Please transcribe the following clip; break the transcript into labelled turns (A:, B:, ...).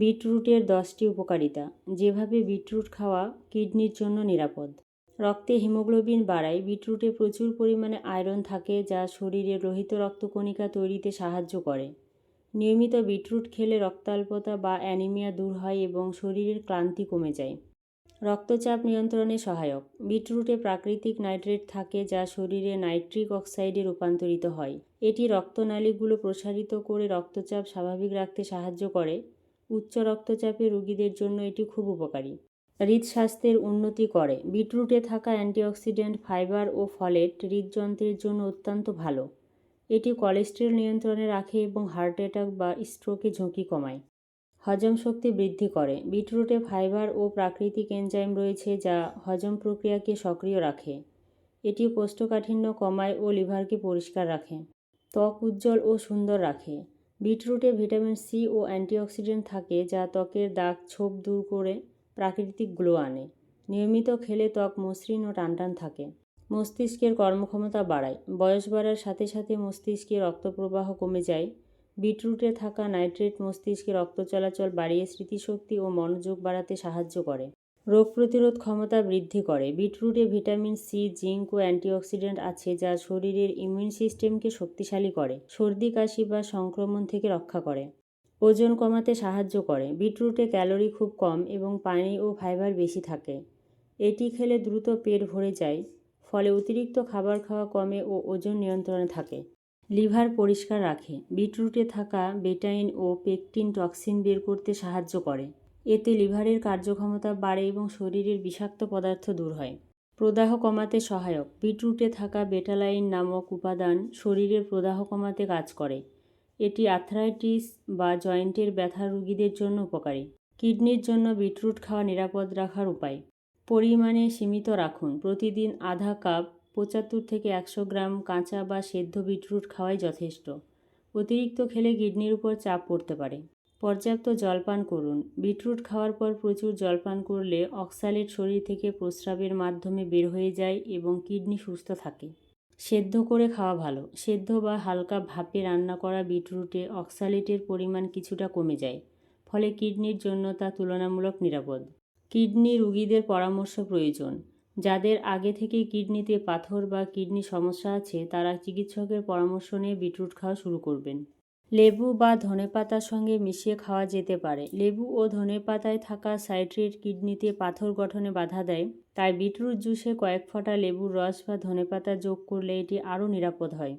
A: বিটরুটের দশটি উপকারিতা। যেভাবে বিটরুট খাওয়া কিডনির জন্য নিরাপদ। রক্তে হিমোগ্লোবিন বাড়ায়, বিটরুটে প্রচুর পরিমাণে আয়রন থাকে যা শরীরে লোহিত রক্তকণিকা তৈরিতে সাহায্য করে। নিয়মিত বিটরুট খেলে রক্তাল্পতা বা অ্যানিমিয়া দূর হয় এবং শরীরের ক্লান্তি কমে যায়। রক্তচাপ নিয়ন্ত্রণে সহায়ক। বিটরুটে প্রাকৃতিক নাইট্রেট থাকে যা শরীরে নাইট্রিক অক্সাইডে রূপান্তরিত হয়। এটি রক্তনালীগুলো প্রসারিত করে রক্তচাপ স্বাভাবিক রাখতে সাহায্য করে। উচ্চ রক্তচাপে রোগীদের জন্য এটি খুব উপকারী। হৃদস্বাস্থ্যের উন্নতি করে। বিটরুটে থাকা অ্যান্টিঅক্সিডেন্ট, ফাইবার ও ফলেট হৃদযন্ত্রের জন্য অত্যন্ত ভালো। এটি কোলেস্টেরল নিয়ন্ত্রণে রাখে এবং হার্ট অ্যাটাক বা স্ট্রোকে ঝুঁকি কমায়। হজম শক্তি বৃদ্ধি করে। বিটরুটে ফাইবার ও প্রাকৃতিক এনজাইম রয়েছে যা হজম প্রক্রিয়াকে সক্রিয় রাখে। এটি কোষ্ঠকাঠিন্য কমায় ও লিভারকে পরিষ্কার রাখে। ত্বক উজ্জ্বল ও সুন্দর রাখে। বিটরুটে ভিটামিন সি ও অ্যান্টিঅক্সিডেন্ট থাকে যা ত্বকের দাগ, ছোপ দূর করে প্রাকৃতিক গ্লো আনে। নিয়মিত খেলে ত্বক মসৃণ ও টানটান থাকে। মস্তিষ্কের কর্মক্ষমতা বাড়ায়। বয়স বাড়ার সাথে সাথে মস্তিষ্কে রক্তপ্রবাহ কমে যায়। বিটরুটে থাকা নাইট্রেট মস্তিষ্কে রক্ত চলাচল বাড়িয়ে স্মৃতিশক্তি ও মনোযোগ বাড়াতে সাহায্য করে। রোগ প্রতিরোধ ক্ষমতা বৃদ্ধি করে। বিটরুটে ভিটামিন সি, জিঙ্ক ও অ্যান্টিঅক্সিডেন্ট আছে যা শরীরের ইমিউন সিস্টেমকে শক্তিশালী করে, সর্দি, কাশি বা সংক্রমণ থেকে রক্ষা করে, ওজন কমাতে সাহায্য করে। বিটরুটে ক্যালোরি খুব কম এবং পানি ও ফাইবার বেশি থাকে। এটি খেলে দ্রুত পেট ভরে যায়, ফলে অতিরিক্ত খাবার খাওয়া কমে ও ওজন নিয়ন্ত্রণে থাকে। লিভার পরিষ্কার রাখে। বিটরুটে থাকা বেটাইন ও পেকটিন টক্সিন বের করতে সাহায্য করে। এতে লিভারের কার্যক্ষমতা বাড়ে এবং শরীরের বিষাক্ত পদার্থ দূর হয়। প্রদাহ কমাতে সহায়ক। বিটরুটে থাকা বেটালাইন নামক উপাদান শরীরের প্রদাহ কমাতে কাজ করে। এটি আর্থ্রাইটিস বা জয়েন্টের ব্যথা রোগীদের জন্য উপকারী। কিডনির জন্য বিটরুট খাওয়া নিরাপদ রাখার উপায়। পরিমাণে সীমিত রাখুন। প্রতিদিন আধা কাপ পঁচাত্তর থেকে একশো গ্রাম কাঁচা বা সেদ্ধ বিটরুট খাওয়াই যথেষ্ট। অতিরিক্ত খেলে কিডনির উপর চাপ পড়তে পারে। পর্যাপ্ত জলপান করুন। বিটরুট খাওয়ার পর প্রচুর জলপান করলে অক্সালেট শরীর থেকে প্রস্রাবের মাধ্যমে বের হয়ে যায় এবং কিডনি সুস্থ থাকে। সেদ্ধ করে খাওয়া ভালো। সেদ্ধ বা হালকা ভাপে রান্না করা বিটরুটে অক্সালেটের পরিমাণ কিছুটা কমে যায়, ফলে কিডনির জন্য তা তুলনামূলক নিরাপদ। কিডনি রুগীদের পরামর্শ প্রয়োজন। যাদের আগে থেকেই কিডনিতে পাথর বা কিডনি সমস্যা আছে, তারা চিকিৎসকের পরামর্শ নিয়ে বিটরুট খাওয়া শুরু করবেন। লেবু বা ধনেপাতার সঙ্গে মিশিয়ে খাওয়া যেতে পারে। লেবু ও ধনেপাতায় থাকা সাইট্রেট কিডনিতে পাথর গঠনে বাধা দেয়, তাই বিটরুট জুসে কয়েক ফোঁটা লেবুর রস বা ধনেপাতা যোগ করলে এটি আরও নিরাপদ হয়।